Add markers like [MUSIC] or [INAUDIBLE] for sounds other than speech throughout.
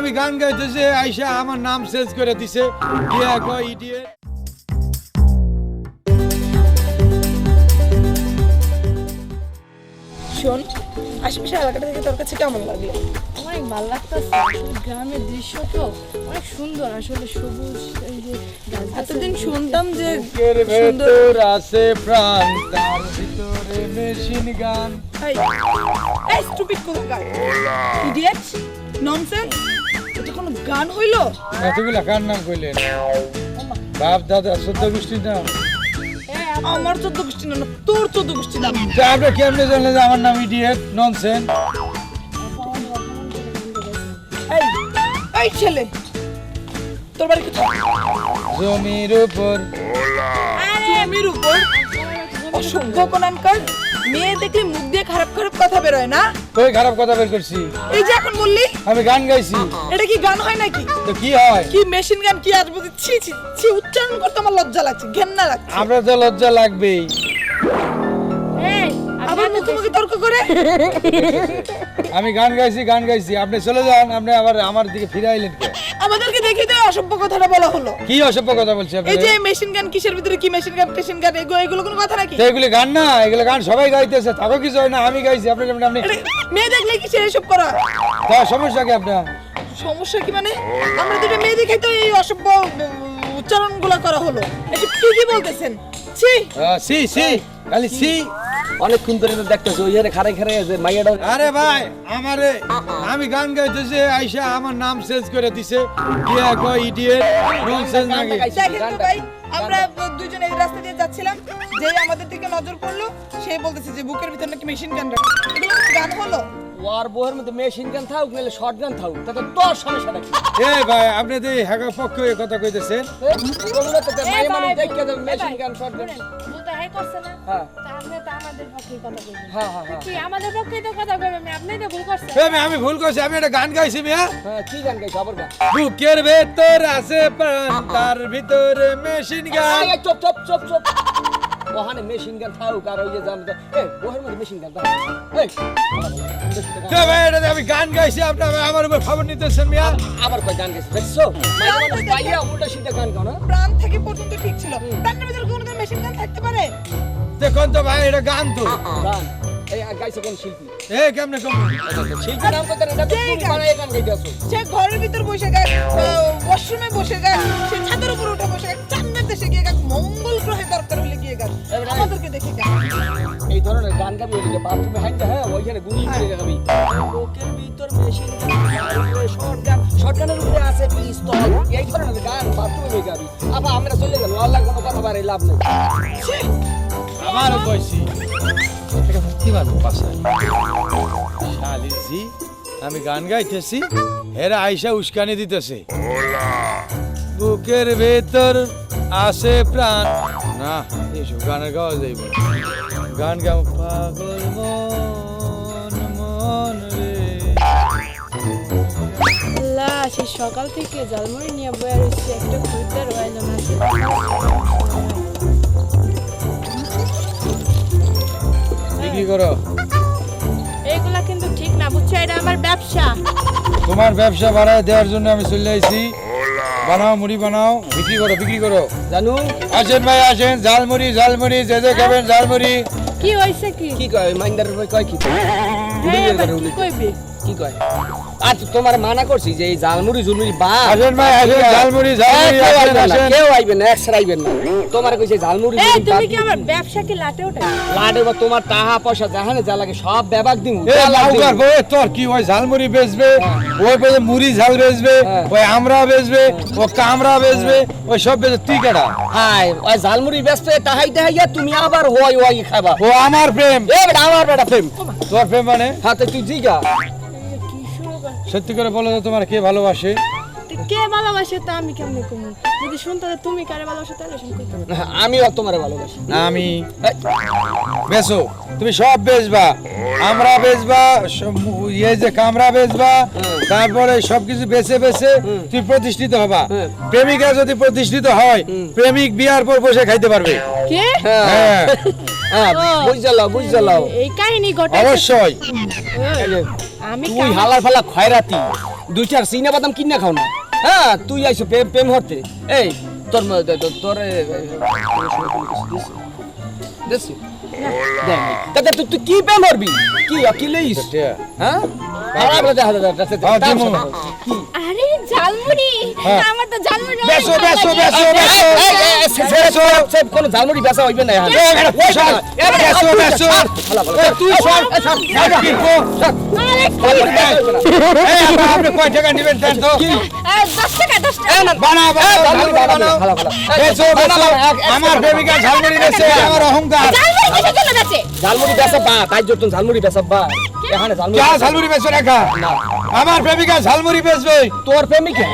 আমি গান গাইতেছে আইসা আমার নাম চেঞ্জ করে দিছে। কয় ইডিয়েট শোন আশেপাশে এলাকাটা থেকে তোর কাছে কেমন লাগল? অনেক ভালো লাগতেছে গ্রামের দৃশ্য তো অনেক সুন্দর আসলে সবুজ এই যে এতদিন শুনতাম যে ভেতর আছে প্রাণ তার ভিতরে মেশিন গান। এই এই স্টুপিড কোথাকার? ইডিয়েট ননসেন্স এটা কোনো গান হইল? এতগুলা কার নাম কইলেন? বাপ দাদা চোদ্দ গোষ্ঠীর নাম আমার চোদ্দ গোষ্ঠী না তোর চোদ্দ গোষ্ঠী নাম তা আপনি কেমনে জানলেন যে আমার নাম ইডিয়েট ননসেন এই এই ছেলে তোর বাড়ি কোথায়? জমির উপর। জমির উপর? অসভ্য কোনানকার মেয়ে দেখলে মুখ দিয়ে খারাপ খারাপ কথা বেরোয় না? কই খারাপ কথা বের করছি? এই যে এখন বললি? আমি গান গাইছি। এটা কি গান হয় নাকি? তো কি হয়? কি মেশিন গান কি আজ বলছি ছি ছি ছি উচ্চারণ করতে আমার লজ্জা লাগছে ঘেন্না লাগছে। আমরা তো লজ্জা লাগবেই। আবার মুখোমুখি তর্ক করে? [LAUGHS] আমি গান গাইছি গান গাইছি। আপনি চলে যান আপনি আবার আমার দিকে ফিরে আইলেন কে? আমাদেরকে দেখি তো অসভ্য কথাটা বলা হলো। কি অসভ্য কথা বলছি আপনি এই যে মেশিন গান কিসের ভিতরে কি মেশিন গান মেশিন গান এগুলো এগুলো কোনো কথা নাকি? তো এগুলি গান না এগুলো গান সবাই গাইতেছে তাকে কিছু হয় না আমি গাইছি আপনি যেমন আপনি মেয়ে দেখলে কিসের এসব করা? তা সমস্যা কি আপনার? সমস্যা কি মানে? আমরা দুটো মেয়ে দেখে তো এই অসভ্য উচ্চারণগুলা করা হলো। এটা কি কি বলতেছেন। ছি। সি সি খালি সি অনেকক্ষণ ধরে তো দেখতেছি ওই খারাই খারাই আছে মাইয়াটা আরে ভাই আমারে আমি গান গাইতেছে আইসা আমার নাম চেঞ্জ করে দিছে। ইয়া কয় ইডিয়েট ননসেন্স নাকি? দেখেন ভাই আমরা দুইজন এই রাস্তা দিয়ে যাচ্ছিলাম যেই আমাদের দিকে নজর পড়ল সে বলতেছে যে বুকের ভিতর নাকি মেশিন গান এগুলো গান হলো? ওয়ার বউয়ের মধ্যে মেশিন গান থাকুক নাহলে শর্ট গান থাকুক তাতে তোর সমস্যা নাকি এ ভাই আপনি তো হ্যাকা পক্ষ কথা কইতেছেন? মেশিন গান শর্ট গান করছে না? হ্যাঁ। আপনি তো আমাদের পক্ষে কথা বলবেন। হ্যাঁ হ্যাঁ কি আমাদের পক্ষে তো কথা বলবেন আপনি? তো ভুল করছেন। এ আমি ভুল করছি আমি একটা গান গাইছি মিয়া। হ্যাঁ কি গান গাইছি? আবার গান। বুকের ভেতর আছে প্রাণ তার ভিতরে মেশিন গান। চুপ চুপ চুপ চুপ। ওখানে মেশিন গান থাকুক আর ওই যে জান এই বউয়ের মধ্যে মেশিন গান থাকুক। এই এটা আমি গান গাইছি আপনি আমার- উপর খবর নিতেছেন মিয়া? আবার কয় গান গেছে দেখছ? মাইয়া পাইয়া উল্টা সিধা গান গাও প্রাণ থেকে পর্যন্ত ঠিক ছিল। প্রাণের ভিতরে কোনো মেশিন গান থাকতে পারে? দেখুন তো ভাই এটা গান তো। গান। এই গাইছে কোন শিল্পী? এ কেমনে কম? শিল্পী নাম কত না তুমি বানায় গান গাইতেছো। সে ঘরের ভিতর বসে গায় ওয়াশরুমে বসে গায় সে ছাদের উপর উঠে বসে গায় চান্দের দেশে গিয়ে গায় মঙ্গল গ্রহে দরকার। দেখে এই ধরনের গান গাবি ওই যে বাথরুমে হ্যাঁ ওইখানে গুলি গাবি লোকের ভিতর মেশিন উপরে আছে পিস্তল এই ধরনের গান বাথরুমে গাবি আপা আমরা চলে গেল আল্লাহ কোনো কথা বারে লাভ নেই। কইছি। এটা মুক্তি ভালো শালিজি আমি গান গাইতেছি এরা আইসা উস্কানি দিতেছে। বুকের ভেতর আছে প্রাণ। না এসব গানের গাওয়া যাইব। গান গাও পাগল মন মন রে। আল্লাহ সে সকাল থেকে জালমুড়ি নিয়ে বয়ে রয়েছে। একটা খরিদ্দার বাইলো না। বিক্রি করো? এইগুলা কিন্তু ঠিক না বুঝছ? এটা আমার ব্যবসা। তোমার ব্যবসা বাড়ায় দেওয়ার জন্য আমি চলে আইছি। বানাও মুড়ি বানাও বিক্রি করো বিক্রি করো। জানু? আসেন ভাই আসেন ঝালমুড়ি ঝালমুড়ি যে যে খাবেন ঝালমুড়ি। কি হয়েছে কি? কি কয় মাইন্দার কয় কি? হ্যাঁ, এবার কি কইবে? কি কয়? আর তোমার মানা করছি যে এই জালমুড়ি জুলমুড়ি বা আসেন ভাই আসেন ঝালমুড়ি ঝালমুড়ি কেউ আসেন আইবেন কেউ আইবেন না একসার আইবেন না। তোমার কইছে ঝালমুড়ি এই জুলমুড়ি তুমি কি আমার ব্যবসা কি লাটে ওঠে? লাডে বা তোমার টাকা পয়সা জাহানে যা লাগে সব ব্যাপাক দিম এ লাউকার বই তোর কি ওই ঝালমুড়ি বেচবে ওই বলে মুড়ি ঝাল বেচবে হ্যাঁ। ওই আমরা বেচবে ও কামরা বেচবে ওই সব বেচবে তুই কেডা? হাই ওই ঝালমুড়ি ব্যস্ত টাহাই টাহাইয়া তুমি আবার হই হই খাবা। ও আমার প্রেম। এ বেটা আমার বেটা প্রেম। তোর প্রেম মানে? হাতে তুই জিগা। সত্যি করে বলো তো তোমার কে ভালোবাসে? কে ভালোবাসে তা আমি কেমনে কমু? যদি শুনতে হয় তুমি কারে ভালোবাসো তাহলে শুনতে আমিও তোমারে ভালোবাসি না। আমি এই, বেচো তুমি সব বেচবা। আমরা বেচবা সব মু- ইয়ে যে কামরা বেচবা তারপরে সবকিছু বেছে বেছে তুই প্রতিষ্ঠিত হবা। প্রেমিকা যদি প্রতিষ্ঠিত হয় প্রেমিক বিয়ার পর বসে খাইতে পারবে। কে? হ্যাঁ। [LAUGHS] হ্যাঁ হ্যাঁ। বুঝলাও বুঝলাও এই কাহিনী ঘটে অবশ্যই আমি তুই হালার ফালা খয়রাতি দুই চার সিনা বাদাম কিনে খাও না হ্যাঁ তুই আইসো প্রেম প্রেম হতে এই তোর তোর- দেখ তুই কি প্রেম হরবি কি অকিলেইস হ্যাঁ হ্যাঁ, আরে ঝালমুড়ি হ্যাঁ। আমার তো অনেক বেসো, বেসো, বেসো, বেসো। এই, এই, এই, সে- সে- সে- সে কোনো ঝালমুড়ি বেচা হইবে না এটা এই, এই, বেসো, বেসো। তুই সর। আরে আপনি কয় টাকা নেবেন দেন তো? আমার প্রেমিকা ঝালমুড়ি বেচে আমার অহংকার। ঝালমুড়ি কিসের জন্য যাচ্ছে? ঝালমুড়ি বেচা বা তাই জন্য ঝালমুড়ি বেচা বা। এখানে ঝালমুড়ি যা বেচা- ঝালমুড়ি বেচো রাখা। আমার প্রেমিকা ঝালমুড়ি বেচবে। তোর প্রেমিকা?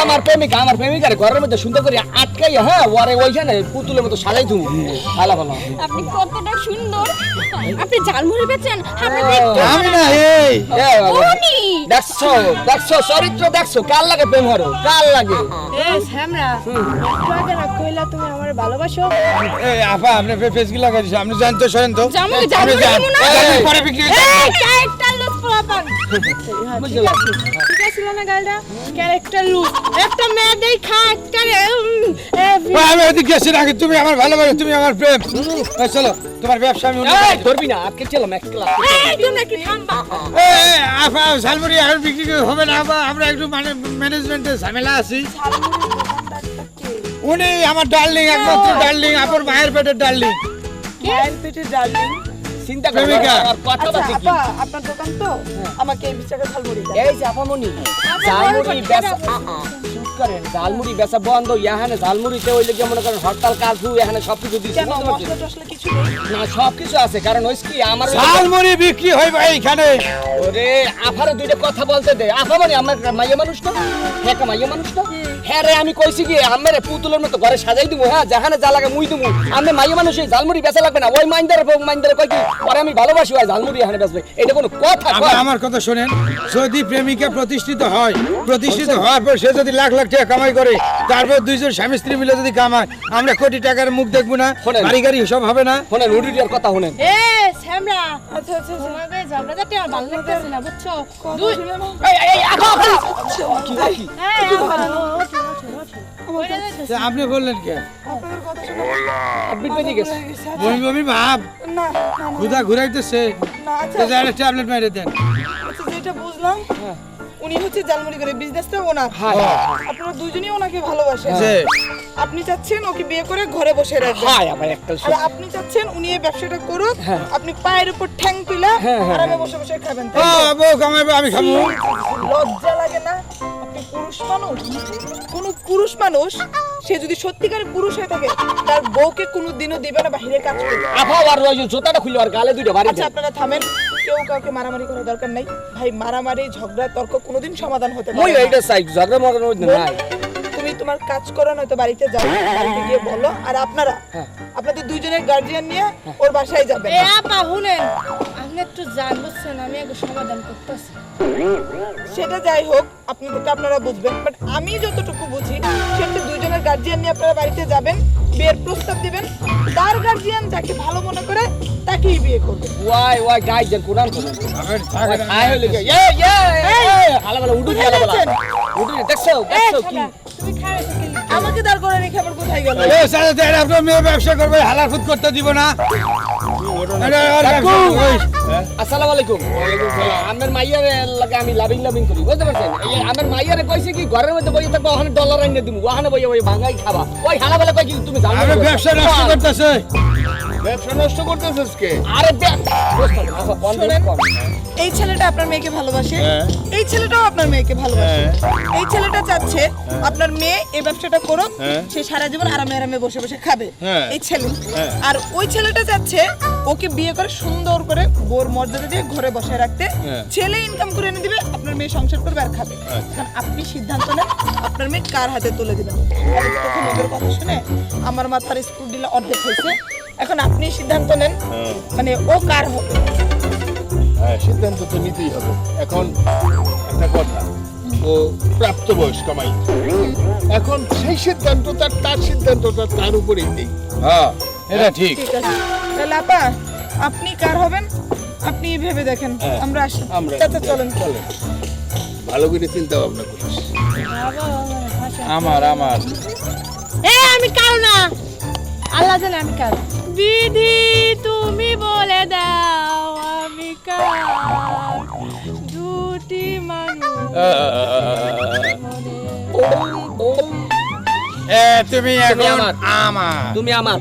আমার প্রেমিকা আমার প্রেমিকার ঘরের মধ্যে সুন্দর করে আটকাই হ্যাঁ ওরে ওইখানে পুতুলের মতো সাজাই তুমি ভালো ভালো। আপনি কতটা সুন্দর। আপনি ঝালমুড়ি বেচেন আমি না এই। দেখছ? দেখছ? চরিত্র দেখছ? কার লাগে প্রেম হরো কার লাগে? এ শ্যামরা একটু আগে কইলা তুমি আমার ভালোবাসো? এই আপা আপনি শোনেন তো জামু এই, পরে বিক্রি এই লুজ [LAUGHS] আছে না গালটা? Character loose. একটা মেয়ে দেই খা একটা আমি ওদিকে গেছি নাকি তুমি আমার ভালোবাসো তুমি আমার প্রেম। চলো তোমার ব্যবসা আমি ধরবি না আজকে ছিলাম এক ক্লাস। তোমরা কি থামবা? আপা ঝালমুড়ি এখন বিক্রি হবে না আমরা একটু মানে ম্যানেজমেন্টের ঝামেলা আছি। উনি আমার ডার্লিং একমাত্র ডার্লিং আপনার মায়ের পেটের ডার্লিং মায়ের পেটে ডার্লিং চিন্তা করবে আর কথা আচ্ছা বাকি কি? আপনার দোকান তো? আমাকে এই বিচারে ঝালমুড়ি এই যে আপামনি ঝালমুড়ি আ চুপ করেন? ঝালমুড়ি বেচা বন্ধ এখানে ঝালমুড়িতে ওই লেগে মনে করেন হরতাল কাজু এখানে সবকিছু দিচ্ছে কেন বুঝতে মশলা টসলা কিছু নেই? না সবকিছু আছে কারণ ওই কি আমার ঝালমুড়ি বিক্রি হইবে এইখানে। ওরে আফারে দুইটা কথা বলতে দে। আফা মানে আমার মাইয়া মানুষ না? হ্যাঁ মাইয়া মানুষ না? হ্যাঁ রে আমি কইছি কি আমার পুতুলের মতো ঘরে সাজাই দিব হ্যাঁ যেখানে যা লাগে মুই দিব আমি মাইয়া মানুষ এই ঝালমুড়ি বেচা লাগবে না। ওই মাইন্দার মাইন্দার কই কি পরে আমি ভালোবাসি ওই ঝালমুড়ি এখানে বেচবে। এটা কোনো কথা কয়? আমার কথা শোনেন যদি প্রেমিকা প্রতিষ্ঠিত হয় প্রতিষ্ঠিত হওয়ার পর সে যদি লাখ লাখ টাকা কামাই করে তারপর দুইজন স্বামী স্ত্রী মিলে যদি কামায় আমরা কোটি টাকার মুখ দেখব না। বাড়ি গাড়ি সব হবে না। শোনেন কথা শোনেন। এ শ্যামরা আচ্ছা আচ্ছা আচ্ছা। তোমাকে ভালো লাগতেছে না বুঝছ? দুই এই এই কি কি হ্যাঁ আপনি বললেন কে? হয়ে। বমি বমি ভাব। না না না, ঘুরাইতেছে। না আচ্ছা। ট্যাবলেট মেরে দেন। যেটা বুঝলাম উনি হচ্ছে জালমুড়ি করে বিজনেসটা ওনার। হ্যাঁ আপনারা দুজনেই ওনাকে ভালোবাসেন। আপনি চাচ্ছেন ওকে বিয়ে করে ঘরে বসে রাখবেন। আর আপনি চাচ্ছেন উনি এই ব্যবসাটা করুক আপনি পায়ের উপর ঠ্যাং তুলে আরামে বসে বসে খাবেন? আমি খাব। লজ্জা লাগে না? আপনি পুরুষ মানুষ কোন পুরুষ মানুষ সে যদি সত্যিকারের পুরুষ হয়ে থাকে তার বউকে কোনো দিনও দিবে না বাহিরে কাজ করতে আফা আর ওই যে জুতাটা খুলে আর গালে দুইটা বাড়ি আচ্ছা আপনারা থামেন। কেউ কাউকে মারামারি করার দরকার নাই। ভাই মারামারি ঝগড়া তর্ক কোনোদিন সমাধান হতে পারে না। এইটা চাই ঝগড়া মগড়া মধ্যে নাই। তুমি তোমার কাজ করো নয়তো বাড়িতে যাও বাড়িতে গিয়ে বলো। আর আপনারা হ্যাঁ। আপনাদের দুইজনের গার্জিয়ান নিয়ে ওর বাসায় যাবেন। এ আপা শুনেন আপনি একটু জান বুঝছেন? আমি একটু সমাধান করতেছি। সেটা যাই হোক আপনাদেরকে আপনারা বুঝবেন বাট আমি যতটুকু বুঝি সেটা দুইজনের গার্জিয়ান নিয়ে আপনারা বাড়িতে যাবেন বিয়ের প্রস্তাব দিবেন তার গার্জিয়ান যাকে ভালো মনে করে তাকেই বিয়ে করবে। Why why then Quran Quran I এ এ এ হালা বলা উডু কোথায় হালা বলা। যাচ্ছেন? উডু দেখছ দেখছ কি? আমাকে দাঁড় করে রেখে আবার কোথায় গেল? এ, সাথে দেড় আপনার মেয়ে ব্যবসা করবে হালাল ফুট করতে দিব না। আসসালামু আলাইকুম। আমার মাইয়ার লাগে আমি লাভিং লাভিং করি বুঝতে পারছেন? আমার মাইয়ারে কইছে কি ঘরের মধ্যে বইয়ে থাকব ওখানে ডলার আইনে দিমু ওখানে বইয়ে বইয়ে ভাঙাই খাবা। ওই হালা বলে কই কি তুমি জানো? ব্যবসা নষ্ট করতেছে। ব্যবসা নষ্ট করতেছিস কে? আরে এই ছেলেটা আপনার মেয়েকে ভালোবাসে? হ্যাঁ। এই ছেলেটাও আপনার মেয়েকে ভালোবাসে। এই ছেলেটা চাচ্ছে আপনার মেয়ে এই ব্যবসাটা করুক হ্যাঁ। সে সারা জীবন আরামে আরামে বসে বসে খাবে। হ্যাঁ। এই ছেলে। হ্যাঁ। আর ওই ছেলেটা চাচ্ছে ওকে বিয়ে করে সুন্দর করে বোর মর্যাদা দিয়ে ঘরে বসে রাখতে। হ্যাঁ। ছেলে ইনকাম করে এনে দিবে আপনার মেয়ে সংসার করবে আর খাবে। এখন আপনি সিদ্ধান্ত নেন আপনার মেয়ে কার হাতে তুলে দিবেন? তখন ওদের কথা শুনে আমার মাথার স্ক্রু ডিলা অর্ধেক হয়েছে। এখন আপনি সিদ্ধান্ত নেন। মানে ও কার হবে? হ্যাঁ সিদ্ধান্ত তো নিতেই হবে। এখন একটা কথা ও প্রাপ্তবয়স্ক মাই এখন সেই সিদ্ধান্ত তার তার সিদ্ধান্তটা তার উপরেই নেই। হ্যাঁ এটা ঠিক। ঠিক আছে। তাহলে আপা আপনি কার হবেন? আপনি ভেবে দেখেন। আমরা আসি। আমরা- চলেন। চলেন। ভালো করে চিন্তা ভাবনা করিস। আমার আমার। এ আমি কারও না। আল্লাহ জানে আমি কার। বিধি তুমি বলে দাও আমি কার? দুটি মানুষ এ তুমি এখন। আমার। তুমি আমার।